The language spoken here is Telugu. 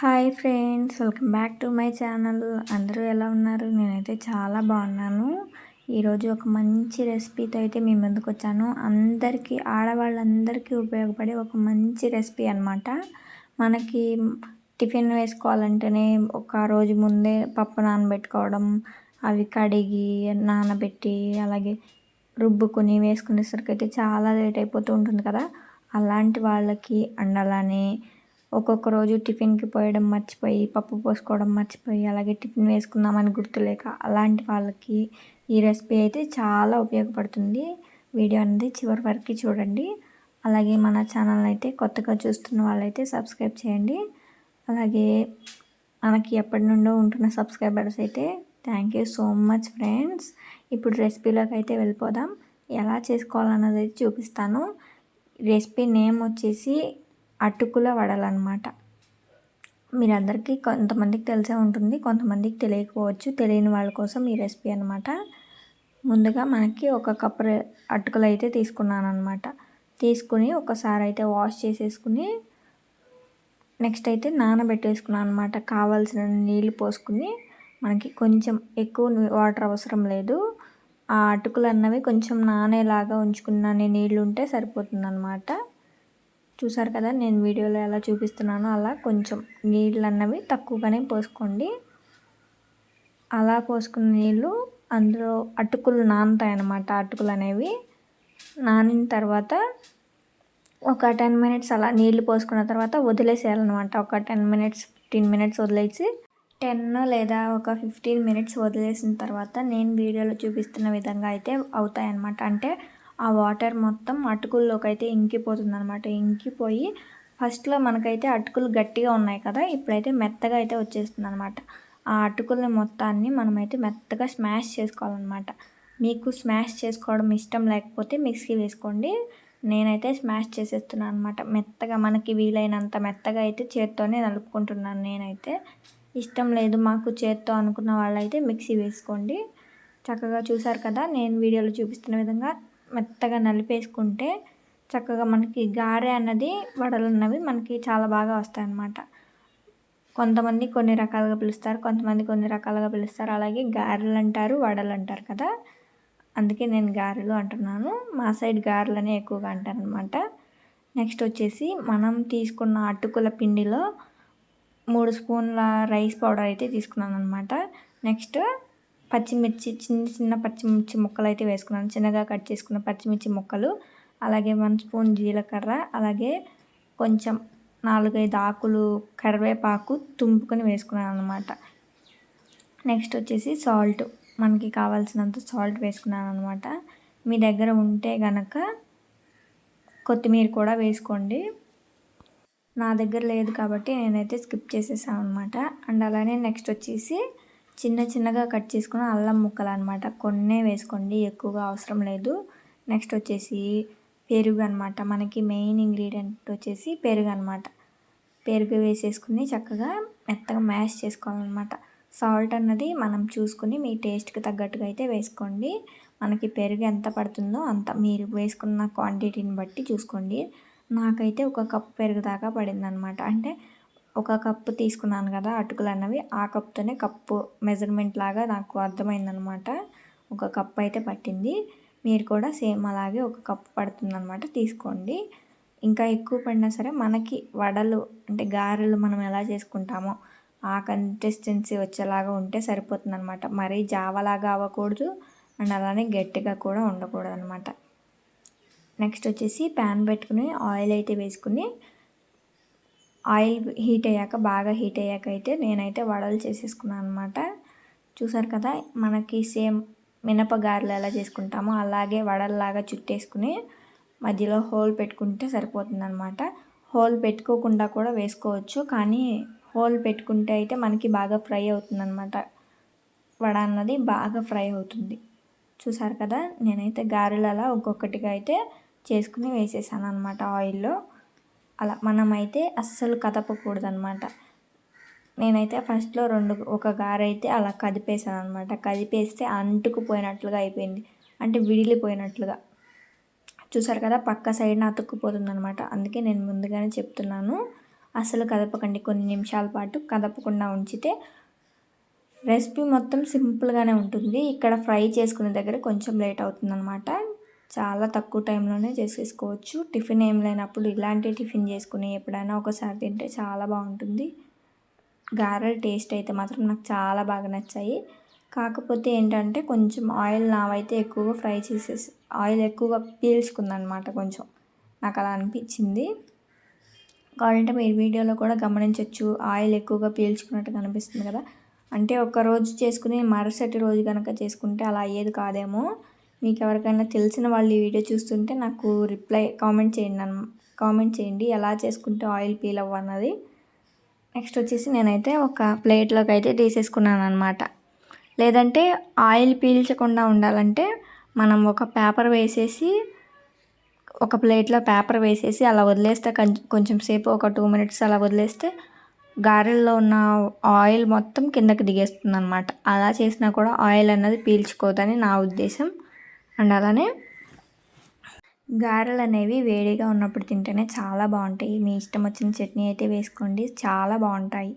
Hi friends welcome back to my channel. అందరూ ఎలా ఉన్నారు? నేనైతే చాలా బాగున్నాను. ఈరోజు ఒక మంచి రెసిపీతో అయితే మీ ముందుకు వచ్చాను. అందరికీ ఆడవాళ్ళందరికీ ఉపయోగపడే ఒక మంచి రెసిపీ అనమాట మనకి టిఫిన్ వేసుకోవాలంటేనే ఒక రోజు ముందే పప్పు నానబెట్టుకోవడం అవి కడిగి నానబెట్టి అలాగే రుబ్బుకొని వేసుకునేసరికి అయితే చాలా లేట్ అయిపోతూ ఉంటుంది కదా. అలాంటి వాళ్ళకి అండాలని ఒక్కొక్క రోజు టిఫిన్కి పోయడం మర్చిపోయి పప్పు పోసుకోవడం మర్చిపోయి అలాగే టిఫిన్ వేసుకుందామని గుర్తులేక అలాంటి వాళ్ళకి ఈ రెసిపీ అయితే చాలా ఉపయోగపడుతుంది. వీడియో అనేది చివరి వరకు చూడండి. అలాగే మన ఛానల్ అయితే కొత్తగా చూస్తున్న వాళ్ళైతే సబ్స్క్రైబ్ చేయండి. అలాగే మనకి ఎప్పటి నుండో ఉంటున్న సబ్స్క్రైబర్స్ అయితే thank you so much friends. ఇప్పుడు రెసిపీలోకి అయితే వెళ్ళిపోదాం. ఎలా చేసుకోవాలన్నది చూపిస్తాను. రెసిపీ నేమ్ వచ్చేసి అటుకుల వడలన్నమాట మీరందరికీ కొంతమందికి తెలిసే ఉంటుంది. కొంతమందికి తెలియకపోవచ్చు. తెలియని వాళ్ళ కోసం ఈ రెసిపీ అనమాట. ముందుగా మనకి ఒక కప్పు అటుకులు అయితే తీసుకున్నాను అనమాట తీసుకుని ఒకసారి అయితే వాష్ చేసేసుకుని నెక్స్ట్ అయితే నానబెట్టేసుకున్నాను అనమాట కావాల్సిన నీళ్ళు పోసుకుని మనకి కొంచెం ఎక్కువ వాటర్ అవసరం లేదు. ఆ అటుకులు అన్నవి కొంచెం నానేలాగా ఉంచుకున్న నీళ్ళు ఉంటే సరిపోతుంది అనమాట చూసారు కదా నేను వీడియోలో ఎలా చూపిస్తున్నానో అలా కొంచెం నీళ్ళు అన్నవి తక్కువగానే పోసుకోండి. అలా పోసుకున్న నీళ్ళు అందులో అటుకులు నానుతాయి అన్నమాట అటుకులు అనేవి నానిన తర్వాత ఒక టెన్ మినిట్స్ అలా నీళ్ళు పోసుకున్న తర్వాత వదిలేసేయాలన్నమాట. ఒక టెన్ మినిట్స్ ఫిఫ్టీన్ మినిట్స్ వదిలేసి టెన్ లేదా ఒక ఫిఫ్టీన్ మినిట్స్ వదిలేసిన తర్వాత నేను వీడియోలో చూపిస్తున్న విధంగా అయితే అవుతాయన్నమాట. అంటే ఆ వాటర్ మొత్తం అటుకుల్లోకి అయితే ఇంకిపోతుంది అనమాట ఇంకిపోయి ఫస్ట్లో మనకైతే అటుకులు గట్టిగా ఉన్నాయి కదా ఇప్పుడైతే మెత్తగా అయితే వచ్చేస్తుంది అనమాట ఆ అటుకుల్ని మొత్తాన్ని మనమైతే మెత్తగా స్మాష్ చేసుకోవాలన్నమాట. మీకు స్మాష్ చేసుకోవడం ఇష్టం లేకపోతే మిక్సీ వేసుకోండి. నేనైతే స్మాష్ చేసేస్తున్నాను అనమాట మెత్తగా మనకి వీలైనంత మెత్తగా అయితే చేత్తోనే నలుపుకుంటున్నాను నేనైతే. ఇష్టం లేదు మాకు చేత్తో అనుకున్న వాళ్ళైతే మిక్సీ వేసుకోండి. చక్కగా చూసారు కదా నేను వీడియోలో చూపిస్తున్న విధంగా మెత్తగా నలిపేసుకుంటే చక్కగా మనకి గారె అన్నది వడలు అన్నవి మనకి చాలా బాగా వస్తాయి అన్నమాట కొంతమంది కొన్ని రకాలుగా పిలుస్తారు కొంతమంది కొన్ని రకాలుగా పిలుస్తారు. అలాగే గారెలు అంటారు వడలు అంటారు కదా. అందుకే నేను గారెలు అంటున్నాను. మా సైడ్ గారెలనే ఎక్కువగా అంటారు అనమాట నెక్స్ట్ వచ్చేసి మనం తీసుకున్న అటుకుల పిండిలో మూడు స్పూన్ల రైస్ పౌడర్ అయితే తీసుకున్నాను అనమాట నెక్స్ట్ పచ్చిమిర్చి చిన్న చిన్న పచ్చిమిర్చి ముక్కలు అయితే వేసుకున్నాను. చిన్నగా కట్ చేసుకున్న పచ్చిమిర్చి ముక్కలు అలాగే వన్ స్పూన్ జీలకర్ర అలాగే కొంచెం నాలుగైదు ఆకులు కరివేపాకు తుంపుకొని వేసుకున్నాను అనమాట నెక్స్ట్ వచ్చేసి సాల్ట్. మనకి కావాల్సినంత సాల్ట్ వేసుకున్నాను అనమాట మీ దగ్గర ఉంటే గనక కొత్తిమీర కూడా వేసుకోండి. నా దగ్గర లేదు కాబట్టి నేనైతే స్కిప్ చేసేసాను అనమాట అండ్ అలానే నెక్స్ట్ వచ్చేసి చిన్న చిన్నగా కట్ చేసుకున్న అల్లం ముక్కలు అనమాట కొన్నే వేసుకోండి ఎక్కువగా అవసరం లేదు. నెక్స్ట్ వచ్చేసి పెరుగు అనమాట మనకి మెయిన్ ఇంగ్రీడియంట్ వచ్చేసి పెరుగు అనమాట పెరుగు వేసేసుకుని చక్కగా మెత్తగా మ్యాష్ చేసుకోవాలన్నమాట. సాల్ట్ అన్నది మనం చూసుకుని మీ టేస్ట్కి తగ్గట్టుగా అయితే వేసుకోండి. మనకి పెరుగు ఎంత పడుతుందో అంత. మీరు వేసుకున్న క్వాంటిటీని బట్టి చూసుకోండి. నాకైతే ఒక కప్ పెరుగు దాకా పడింది అనమాట అంటే ఒక కప్పు తీసుకున్నాను కదా అటుకులు అన్నవి ఆ కప్తోనే కప్పు మెజర్మెంట్ లాగా నాకు అర్థమైందనమాట ఒక కప్పు అయితే పట్టింది. మీరు కూడా సేమ్ అలాగే ఒక కప్పు పడుతుందనమాట తీసుకోండి. ఇంకా ఎక్కువ పడినా సరే మనకి వడలు అంటే గారెలు మనం ఎలా చేసుకుంటామో ఆ కన్సిస్టెన్సీ వచ్చేలాగా ఉంటే సరిపోతుందనమాట మరీ జావలాగా అవ్వకూడదు అండ్ అలానే గట్టిగా కూడా ఉండకూడదు అనమాట నెక్స్ట్ వచ్చేసి ప్యాన్ పెట్టుకుని ఆయిల్ అయితే వేసుకుని ఆయిల్ హీట్ అయ్యాక బాగా హీట్ అయ్యాక అయితే నేనైతే వడలు చేసేసుకున్నాను అనమాట చూసారు కదా మనకి సేమ్ మినప గారెలు ఎలా చేసుకుంటామో అలాగే వడల్లాగా చుట్టేసుకుని మధ్యలో హోల్ పెట్టుకుంటే సరిపోతుంది అనమాట హోల్ పెట్టుకోకుండా కూడా వేసుకోవచ్చు కానీ హోల్ పెట్టుకుంటే అయితే మనకి బాగా ఫ్రై అవుతుంది అనమాట వడ అన్నది బాగా ఫ్రై అవుతుంది. చూసారు కదా నేనైతే గారెలు అలా ఒక్కొక్కటిగా అయితే చేసుకుని వేసేసాను అనమాట ఆయిల్లో. అలా మనమైతే అస్సలు కదపకూడదు అనమాట నేనైతే ఫస్ట్లో రెండు ఒక గారైతే అయితే అలా కదిపేసాను అనమాట కదిపేస్తే అంటుకుపోయినట్లుగా అయిపోయింది. అంటే విడిలిపోయినట్లుగా. చూసారు కదా పక్క సైడ్న అతుక్కుపోతుంది అనమాట అందుకే నేను ముందుగానే చెప్తున్నాను అసలు కదపకండి. కొన్ని నిమిషాల పాటు కదపకుండా ఉంచితే రెసిపీ మొత్తం సింపుల్గానే ఉంటుంది. ఇక్కడ ఫ్రై చేసుకునే దగ్గర కొంచెం లేట్ అవుతుందన్నమాట చాలా తక్కువ టైంలోనే చేసేసుకోవచ్చు. టిఫిన్ ఏం లేనప్పుడు ఇలాంటి టిఫిన్ చేసుకుని ఎప్పుడైనా ఒకసారి తింటే చాలా బాగుంటుంది. గారెల టేస్ట్ అయితే మాత్రం నాకు చాలా బాగా నచ్చాయి. కాకపోతే ఏంటంటే కొంచెం ఆయిల్ నావైతే ఎక్కువగా ఫ్రై చేసేసి ఆయిల్ ఎక్కువగా పీల్చుకుందనమాట కొంచెం. నాకు అలా అనిపించింది. కావాలంటే మీరు వీడియోలో కూడా గమనించవచ్చు ఆయిల్ ఎక్కువగా పీల్చుకున్నట్టు కనిపిస్తుంది కదా. అంటే ఒక రోజు చేసుకుని మరుసటి రోజు కనుక చేసుకుంటే అలా అయ్యేది కాదేమో. మీకు ఎవరికైనా తెలిసిన వాళ్ళు ఈ వీడియో చూస్తుంటే నాకు రిప్లై కామెంట్ చేయండి కామెంట్ చేయండి. ఎలా చేసుకుంటే ఆయిల్ పీల్ అవ్వన్నది నెక్స్ట్ వచ్చేసి నేనైతే ఒక ప్లేట్లోకి అయితే తీసేసుకున్నాను అనమాట లేదంటే ఆయిల్ పీల్చకుండా ఉండాలంటే మనం ఒక పేపర్ వేసేసి ఒక ప్లేట్లో పేపర్ వేసేసి అలా వదిలేస్తే కొంచెం సేపు ఒక టూ మినిట్స్ అలా వదిలేస్తే గారెల్లో ఉన్న ఆయిల్ మొత్తం కిందకి దిగేస్తుంది అనమాట అలా చేసినా కూడా ఆయిల్ అన్నది పీల్చుకోదని నా ఉద్దేశం. అండ్ అలానే గారెలు అనేవి వేడిగా ఉన్నప్పుడు తింటేనే చాలా బాగుంటాయి. మీ ఇష్టం వచ్చిన చట్నీ అయితే వేసుకోండి. చాలా బాగుంటాయి.